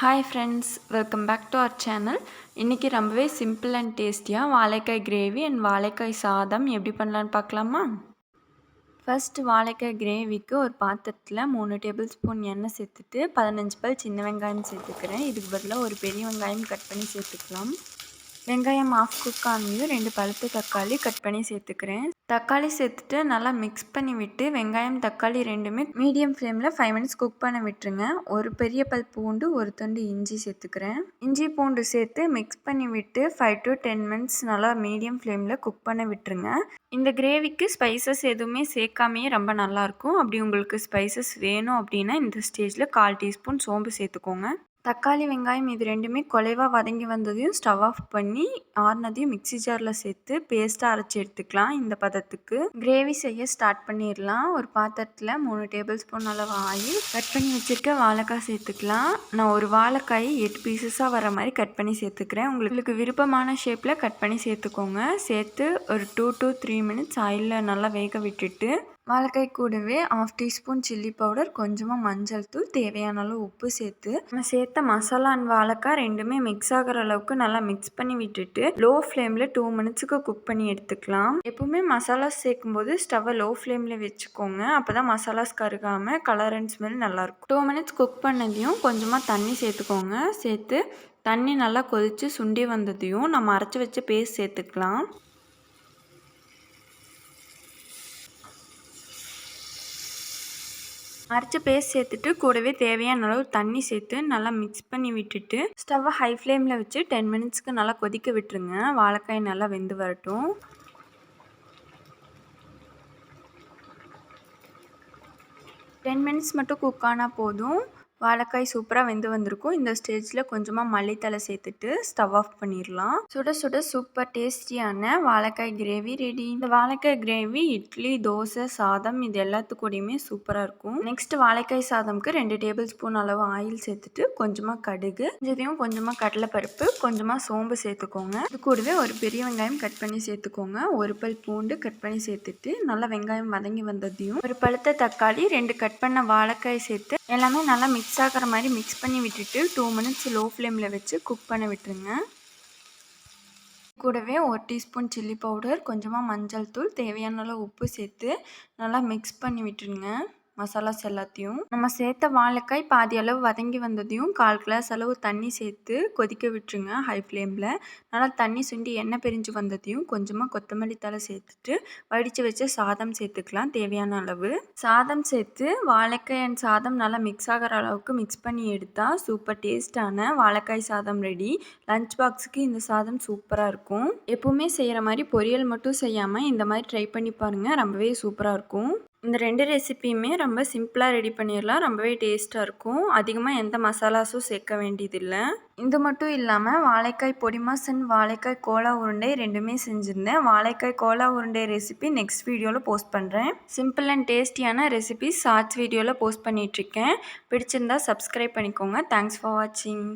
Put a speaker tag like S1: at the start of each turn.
S1: Hi friends welcome back to our channel இன்றைக்கி ரொம்பவே simple and டேஸ்டியாக வாழைக்காய் கிரேவி அண்ட் வாழைக்காய் சாதம் எப்படி பண்ணலான்னு பார்க்கலாமா? ஃபஸ்ட்டு வாழைக்காய் கிரேவிக்கு ஒரு பாத்திரத்தில் மூணு டேபிள் ஸ்பூன் எண்ணெய் சேர்த்துட்டு பதினஞ்சு பல் சின்ன வெங்காயம் சேர்த்துக்கிறேன். இதுக்கு பதிலாக ஒரு பெரிய வெங்காயம் கட் பண்ணி சேர்த்துக்கலாம். வெங்காயம் ஆஃப் குக் ஆனது ரெண்டு பழுத்த தக்காளி கட் பண்ணி சேர்த்துக்கிறேன். தக்காளி சேர்த்துட்டு நல்லா மிக்ஸ் பண்ணி விட்டு வெங்காயம் தக்காளி ரெண்டுமே மீடியம் ஃப்ளேமில் ஃபைவ் மினிட்ஸ் குக் பண்ண விட்டுருங்க. ஒரு பெரிய பல் பூண்டு ஒரு துண்டு இஞ்சி சேர்த்துக்கிறேன். இஞ்சி பூண்டு சேர்த்து மிக்ஸ் பண்ணி விட்டு ஃபைவ் டு டென் மினிட்ஸ் நல்லா மீடியம் ஃப்ளேமில் குக் பண்ண விட்டுருங்க. இந்த கிரேவிக்கு ஸ்பைசஸ் எதுவுமே சேர்க்காமையே ரொம்ப நல்லாயிருக்கும் அப்படி உங்களுக்கு ஸ்பைசஸ் வேணும் அப்படின்னா இந்த ஸ்டேஜில் கால் டீஸ்பூன் சோம்பு சேர்த்துக்கோங்க. தக்காளி வெங்காயம் இது ரெண்டுமே குலைவாக வதங்கி வந்ததையும் ஸ்டவ் ஆஃப் பண்ணி ஆறுனதையும் மிக்சி ஜாரில் சேர்த்து பேஸ்ட்டாக அரைச்சி எடுத்துக்கலாம் இந்த பதத்துக்கு. கிரேவி செய்ய ஸ்டார்ட் பண்ணிடலாம். ஒரு பாத்திரத்தில் மூணு டேபிள் ஸ்பூன் அளவு ஆயில் கட் பண்ணி வச்சுருக்க வாழைக்காய் சேர்த்துக்கலாம். நான் ஒரு வாழைக்காய் எட்டு பீசஸாக வர மாதிரி கட் பண்ணி சேர்த்துக்கிறேன். உங்களுக்கு விருப்பமான ஷேப்பில் கட் பண்ணி சேர்த்துக்கோங்க. சேர்த்து ஒரு டூ டு த்ரீ மினிட்ஸ் ஆயிலில் நல்லா வேக விட்டுட்டு வாழைக்காய் கூடவே ஆஃப் டீஸ்பூன் சில்லி பவுடர் கொஞ்சமாக மஞ்சள் தூள் தேவையான அளவு உப்பு சேர்த்து நம்ம சேர்த்த மசாலா அண்ட் வாழைக்காய் ரெண்டுமே மிக்ஸ் ஆகிற அளவுக்கு நல்லா மிக்ஸ் பண்ணி விட்டுட்டு லோ ஃப்ளேமில் டூ மினிட்ஸுக்கு குக் பண்ணி எடுத்துக்கலாம். எப்பவுமே மசாலாஸ் சேர்க்கும் போது ஸ்டவ்வை லோ ஃப்ளேமில் வச்சுக்கோங்க. அப்போ தான் மசாலாஸ் கருகாமல் கலர் அண்ட் ஸ்மெல் நல்லாயிருக்கும் டூ மினிட்ஸ் குக் பண்ணதையும் கொஞ்சமாக தண்ணி சேர்த்துக்கோங்க. சேர்த்து தண்ணி நல்லா கொதித்து சுண்டி வந்ததையும் நம்ம அரைச்சி வச்ச பேஸ்ட் சேர்த்துக்கலாம். அரைச்ச பேஸ்ட் சேர்த்துட்டு கூடவே தேவையான அளவு தண்ணி சேர்த்து நல்லா மிக்ஸ் பண்ணி விட்டுட்டு ஸ்டவ்வை ஹை ஃப்ளேமில் வச்சு டென் மினிட்ஸ்க்கு நல்லா கொதிக்க விட்டுருங்க. வாழைக்காய் நல்லா வெந்து வரட்டும். டென் மினிட்ஸ் மட்டும் குக் ஆனால் போதும். வாழைக்காய் சூப்பராக வெந்து வந்திருக்கும். இந்த ஸ்டேஜில் கொஞ்சமாக மல்லித்தலை சேர்த்துட்டு ஸ்டவ் ஆஃப் பண்ணிடலாம் சுட சுட சூப்பர் டேஸ்டியான வாழைக்காய் கிரேவி ரெடி இந்த வாழைக்காய் கிரேவி இட்லி தோசை சாதம் இது எல்லாத்துக்கூடையுமே சூப்பராக இருக்கும். நெக்ஸ்ட் வாழைக்காய் சாதம்க்கு ரெண்டு டேபிள் ஸ்பூன் அளவு ஆயில் சேர்த்துட்டு கொஞ்சமாக கடுகு இதையும் கொஞ்சமாக கடலைப்பருப்பு கொஞ்சமாக சோம்பு சேர்த்துக்கோங்க. இது கூடவே ஒரு பெரிய வெங்காயம் கட் பண்ணி சேர்த்துக்கோங்க. ஒரு பல் பூண்டு கட் பண்ணி சேர்த்துட்டு நல்லா வெங்காயம் வதங்கி வந்ததையும் ஒரு பழுத்த தக்காளி ரெண்டு கட் பண்ண வாழைக்காய் சேர்த்து எல்லாமே நல்லா மிக்ஸ் ஆகிற மாதிரி மிக்ஸ் பண்ணி விட்டுட்டு டூ மினிட்ஸ் லோ ஃப்ளேமில் வச்சு குக் பண்ண விட்டுருங்க. கூடவே ஒரு டீஸ்பூன் சில்லி பவுடர் கொஞ்சமாக மஞ்சள் தூள் தேவையான அளவு உப்பு சேர்த்து நல்லா மிக்ஸ் பண்ணி விட்டுருங்க. மசாலாஸ் எல்லாத்தையும் நம்ம சேர்த்த வாழைக்காய் பாதி அளவு வதங்கி வந்ததையும் கால் கிளாஸ் அளவு தண்ணி சேர்த்து கொதிக்க விட்டுருங்க ஹை ஃப்ளேமில் நல்லா தண்ணி சுண்டி எண்ணெய் பிரிஞ்சு வந்ததையும் கொஞ்சமாக கொத்தமல்லி தலை சேர்த்துட்டு வடித்து வச்ச சாதம் சேர்த்துக்கலாம் தேவையான அளவு. சாதம் சேர்த்து வாழைக்காய் அண்ட் சாதம் நல்லா மிக்ஸ் ஆகிற அளவுக்கு மிக்ஸ் பண்ணி எடுத்தால் சூப்பர் டேஸ்டான வாழைக்காய் சாதம் ரெடி லஞ்ச் பாக்ஸுக்கு இந்த சாதம் சூப்பராக இருக்கும். எப்போவுமே செய்கிற மாதிரி பொரியல் மட்டும் செய்யாமல் இந்த மாதிரி ட்ரை பண்ணி பாருங்கள் ரொம்பவே சூப்பராக இருக்கும். இந்த ரெண்டு ரெசிப்பியுமே ரொம்ப சிம்பிளாக ரெடி பண்ணிடலாம் ரொம்பவே டேஸ்ட்டாக இருக்கும். அதிகமாக எந்த மசாலாஸும் சேர்க்க வேண்டியதில்லை. இது மட்டும் இல்லாமல் வாழைக்காய் பொடிமா மாசன் வாழைக்காய் கோலா உருண்டை ரெண்டுமே செஞ்சுருந்தேன். வாழைக்காய் கோலா உருண்டை ரெசிபி நெக்ஸ்ட் வீடியோவில் போஸ்ட் பண்ணுறேன் சிம்பிள் அண்ட் டேஸ்டியான ரெசிபி ஷார்ட்ஸ் வீடியோவில் போஸ்ட் பண்ணிகிட்ருக்கேன் பிடிச்சிருந்தா சப்ஸ்கிரைப் பண்ணிக்கோங்க. தேங்க்ஸ் ஃபார் வாட்சிங்